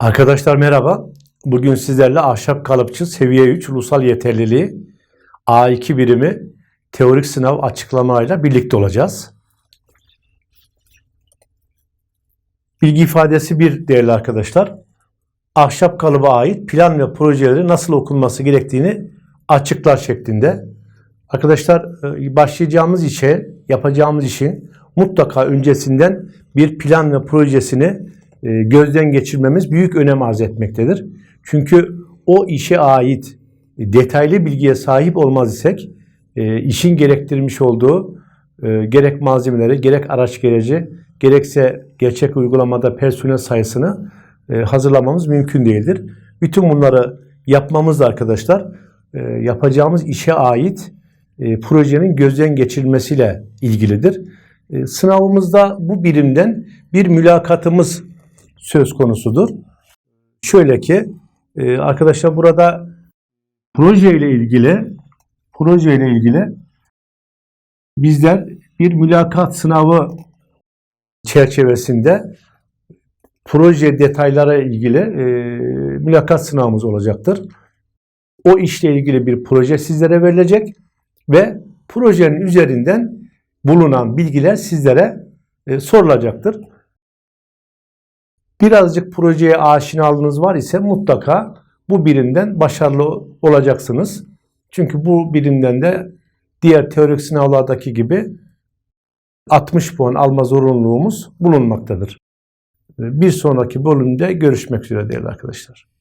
Arkadaşlar merhaba. Bugün sizlerle ahşap kalıpçı seviye 3 ulusal yeterliliği A2 birimi teorik sınav açıklamayla birlikte olacağız. Bilgi ifadesi bir değerli arkadaşlar. Ahşap kalıba ait plan ve projeleri nasıl okunması gerektiğini açıklar şeklinde. Arkadaşlar e, başlayacağımız işe, yapacağımız işin mutlaka öncesinden bir plan ve projesini gözden geçirmemiz büyük önem arz etmektedir. Çünkü o işe ait detaylı bilgiye sahip olmaz isek e, işin gerektirmiş olduğu e, gerek malzemeleri, gerek araç gereci, gerekse gerçek uygulamada personel sayısını e, hazırlamamız mümkün değildir. Bütün bunları yapmamız da arkadaşlar e, yapacağımız işe ait e, projenin gözden geçirilmesiyle ilgilidir. E, sınavımızda bu birimden bir mülakatımız söz konusudur. Şöyle ki e, arkadaşlar burada proje ile ilgili proje ile ilgili bizler bir mülakat sınavı çerçevesinde proje detaylara ilgili e, mülakat sınavımız olacaktır. O işle ilgili bir proje sizlere verilecek ve projenin üzerinden bulunan bilgiler sizlere e, sorulacaktır. Birazcık projeye aşinalığınız var ise mutlaka bu birimden başarılı olacaksınız. Çünkü bu birimden de diğer teorik sınavlardaki gibi 60 puan alma zorunluluğumuz bulunmaktadır. Bir sonraki bölümde görüşmek üzere değerli arkadaşlar.